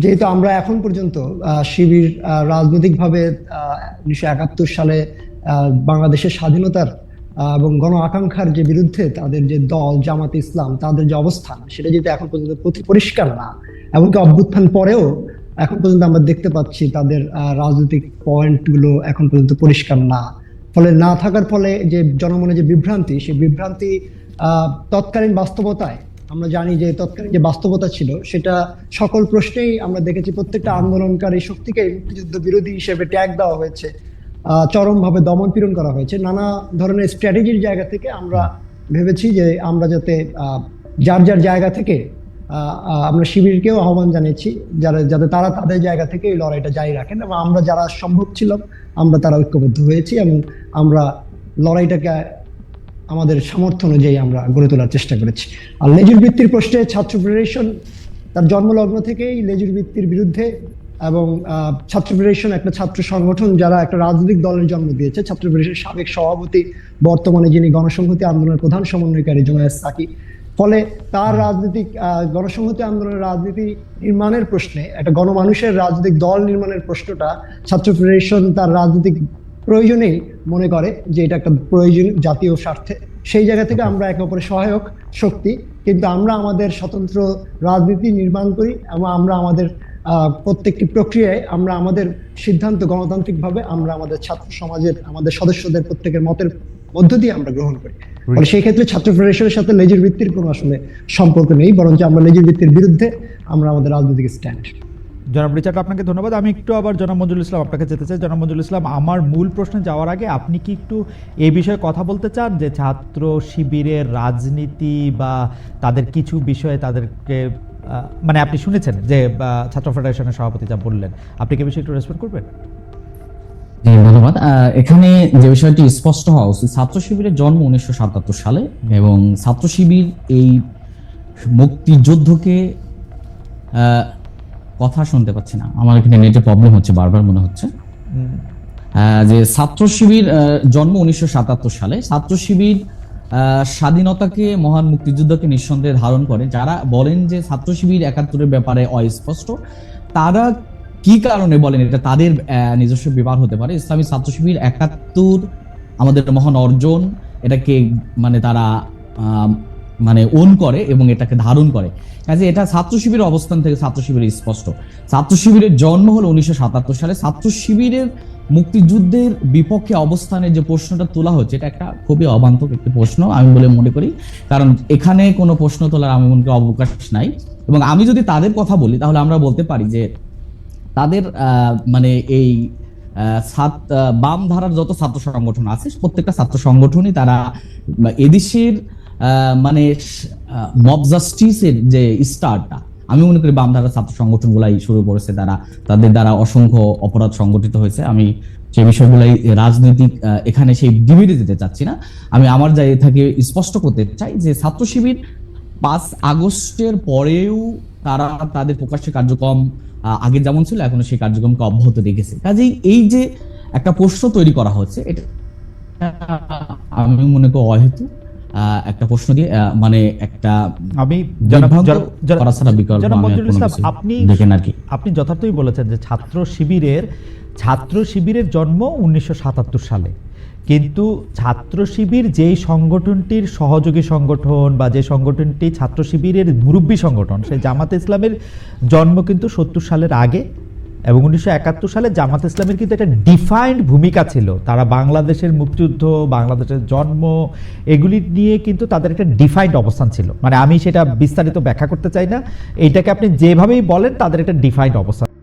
যেহেতু আমরা এখন পর্যন্ত শিবির রাজনৈতিকভাবে উনিশশো একাত্তর সালে বাংলাদেশের স্বাধীনতার এবং গণ আকাঙ্ক্ষার যে বিরুদ্ধে তাদের যে দল, জামাত ইসলাম, তাদের যে অবস্থান, সেটা যেহেতু এখন পর্যন্ত পরিষ্কার না, এমনকি অভ্যুত্থান পরেও এখন পর্যন্ত আমরা দেখতে পাচ্ছি তাদের রাজনৈতিক পয়েন্টগুলো এখন পর্যন্ত পরিষ্কার না। ফলে না থাকার ফলে যে জনমনে যে বিভ্রান্তি, সেই বিভ্রান্তি তৎকালীন বাস্তবতায় আমরা জানি যে তৎকালীন যে বাস্তবতা ছিল, সেটা সকল প্রশ্নেই আমরা দেখেছি প্রত্যেকটা আন্দোলনকারী শক্তিকে মুক্তিযুদ্ধ বিরোধী হিসেবে ট্যাগ দেওয়া হয়েছে চরমভাবে দমন পীড়ন করা হয়েছে। নানা ধরনের স্ট্র্যাটেজির জায়গা থেকে আমরা ভেবেছি যে আমরা যাতে যার যার জায়গা থেকে আমরা শিবিরকেও আহ্বান জানিয়েছি, যারা, যাতে তারা তাদের জায়গা থেকে এই লড়াইটা জারি রাখেন এবং আমরা যারা সম্ভব ছিলাম, আমরা তারা ঐক্যবদ্ধ হয়েছি এবং আমরা লড়াইটাকে আমাদের সামর্থ্য অনুযায়ী আমরা গড়ে তোলার চেষ্টা করেছি। আর লেজুর বৃত্তির প্রশ্নে ছাত্র ফেডারেশন তার জন্মলগ্ন থেকেই লেজুর বৃত্তির বিরুদ্ধে এবং ছাত্র ফেডারেশন একটা ছাত্র সংগঠন যারা একটা রাজনৈতিক দলের জন্ম দিয়েছে। ছাত্র ফেডারেশনের সাবেক সভাপতি, বর্তমানে যিনি গণসংহতি আন্দোলনের প্রধান সমন্বয়কারী জুনায়দ সাকি ফলে তার রাজনৈতিক গণসংহতি আন্দোলনের রাজনীতি নির্মাণের প্রশ্নে, একটা গণমানুষের রাজনৈতিক দল নির্মাণের প্রশ্নটা ছাত্র ফেডারেশন তার রাজনৈতিক প্রয়োজনেই মনে করে যে এটা একটা প্রয়োজন জাতীয় স্বার্থে। সেই জায়গা থেকে আমরা একে অপরের সহায়ক শক্তি। কিন্তু আমরা আমাদের স্বতন্ত্র রাজনীতি নির্মাণ করি এবং আমরা আমাদের প্রত্যেকটি প্রক্রিয়ায় আমরা আমাদের সিদ্ধান্ত গণতান্ত্রিকভাবে আমরা আমাদের ছাত্র সমাজের আমাদের সদস্যদের প্রত্যেকের মতের মধ্য দিয়ে আমরা গ্রহণ করি। ফলে সেই ক্ষেত্রে ছাত্র ফেডারেশনের সাথে লেজের ভিত্তির কোনো আসলে সম্পর্ক নেই বরঞ্চ আমরা লেজের ভিত্তির বিরুদ্ধে আমরা আমাদের রাজনৈতিক স্ট্যান্ড জনাব রিচার্ড, আপনাকে ধন্যবাদ। আমি একটু আবার জনাব মঞ্জুল ইসলাম আপনাকে যেতে চাই। জনাব মঞ্জুল ইসলাম, আমার মূল প্রশ্নে যাওয়ার আগে আপনি কি একটু এই বিষয়ে কথা বলতে চান? যে ছাত্র শিবিরের রাজনীতি বা তাদের কিছু বিষয়ে তাদেরকে মানে আপনি শুনেছেন যে ছাত্র ফেডারেশনের সভাপতি যা বললেন। আপনি কি বিষয়ে একটু রেসপন্ড করবেন? ধন্যবাদ। এখানে যে বিষয়টি স্পষ্ট হওয়া উচিত, ছাত্র শিবিরের জন্ম উনিশশো সাতাত্তর সালে এবং ছাত্র শিবির এই মুক্তিযুদ্ধকে কথা শুনতে পাচ্ছি না। আমার এখানে নেটে প্রবলেম হচ্ছে বারবার মনে হচ্ছে। যে ছাত্র শিবির জন্ম উনিশশো সাতাত্তর সালে। ছাত্র শিবির স্বাধীনতাকে মহান মুক্তিযুদ্ধকে নিঃসন্দেহে ধারণ করে। যারা বলেন যে ছাত্র শিবির একাত্তরের ব্যাপারে অস্পষ্ট তারা কি কারণে বলেন? এটা তাদের নিজস্ব ব্যাপার হতে পারে। ইসলামী ছাত্র শিবির একাত্তর আমাদের মহান অর্জন। এটাকে মানে তারা মানে ওন করে এবং এটাকে ধারণ করে। কাজে এটা ছাত্র শিবিরের অবস্থান থেকে ছাত্র শিবিরের স্পষ্ট। ছাত্র শিবিরের জন্ম হলো উনিশশো সাতাত্তর সালে। ছাত্র শিবিরের মুক্তিযুদ্ধের বিপক্ষে অবস্থানের যে প্রশ্নটা তোলা হচ্ছে, এটা একটা খুবই অবান্তক একটি প্রশ্ন আমি বলে মনে করি। কারণ এখানে কোনো প্রশ্ন তোলার আমি মনে করি অবকাশ নাই। এবং আমি যদি তাদের কথা বলি, তাহলে আমরা বলতে পারি যে তাদের মানে এই ছাত- বাম ধারার যত ছাত্র সংগঠন আছে, প্রত্যেকটা ছাত্র সংগঠনই তারা এদেশের মানে মব জাস্টিসের যে স্টারটা আমি মনে করি বাম ধারার ছাত্র সংগঠনগুলাই শুরু করেছে তারা। তাদের দ্বারা অসংখ্য অপরাধ সংগঠিত হয়েছে। আমি যে বিষয়গুলাই রাজনৈতিক এখানে সেই ডিবেটে যেতে চাচ্ছি না। আমি আমার জায়গা থেকে স্পষ্ট করতে চাই যে, ছাত্র শিবির পাঁচ আগস্টের পরেও তারা তাদের প্রকাশ্য কার্যক্রম আগে যেমন ছিল, এখনও সেই কার্যক্রমকে অব্যাহত রেখেছে। কাজেই এই যে একটা প্রশ্ন তৈরি করা হচ্ছে, এটা আমি মনে করি অহেতু একটা প্রশ্ন দিয়ে মানে একটা আমি আপনি দেখি না আর কি। আপনি যথার্থই বলেছেন যে ছাত্র শিবিরের ছাত্র শিবিরের জন্ম উনিশশো সাতাত্তর সালে। কিন্তু ছাত্র শিবির যেই সংগঠনটির সহযোগী সংগঠন বা যে সংগঠনটি ছাত্র শিবিরের মুরব্বী সংগঠন সেই জামাত ইসলামের জন্ম কিন্তু সত্তর সালের আগে। এবং উনিশশো একাত্তর সালে জামাত ইসলামের কিন্তু একটা ডিফাইন্ড ভূমিকা ছিল। তারা বাংলাদেশের মুক্তিযুদ্ধ, বাংলাদেশের জন্ম, এগুলি নিয়ে কিন্তু তাদের একটা ডিফাইন্ড অবস্থান ছিল। মানে আমি সেটা বিস্তারিত ব্যাখ্যা করতে চাই না। এইটাকে আপনি যেভাবেই বলেন, তাদের একটা ডিফাইন্ড অবস্থান।